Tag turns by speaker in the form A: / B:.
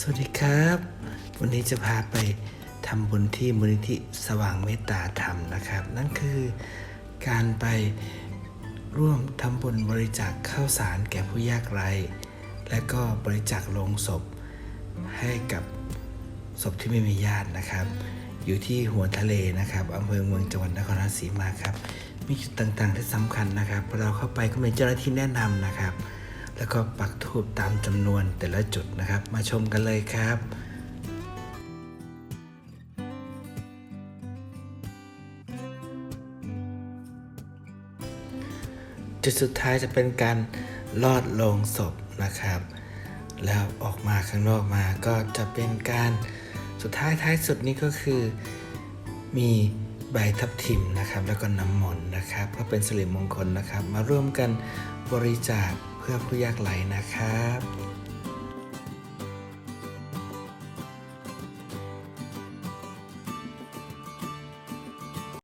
A: สวัสดีครับ วันนี้จะพาไปทำบุญที่มูลนิธิสว่างเมตตาธรรมนะครับ นั่นคือการไปร่วมทำบุญบริจาคข้าวสารแก่ผู้ยากไร้ และก็บริจาคโลงศพ ให้กับศพที่ไม่มีญาตินะครับ อยู่ที่หัวทะเลนะครับอำเภอเมืองจังหวัดนครราชสีมาครับ มีจุดต่างๆที่สำคัญนะครับพอเราเข้าไปก็มีเจ้าหน้าที่แนะนำนะครับ แล้วก็ปักทูบตามจำนวนแต่ละจุดนะครับ มาชมกันเลยครับจุดสุดท้ายจะเป็นการลอดลงศพนะครับ แล้วออกมาข้างนอกมาก็จะเป็นการสุดท้ายท้ายสุดนี้ก็คือมีใบทับทิมนะครับ แล้วก็น้ำมนต์นะครับก็เป็นสิริมงคลนะครับ มาร่วมกันบริจาค เพื่อผู้ยากไร้นะครับ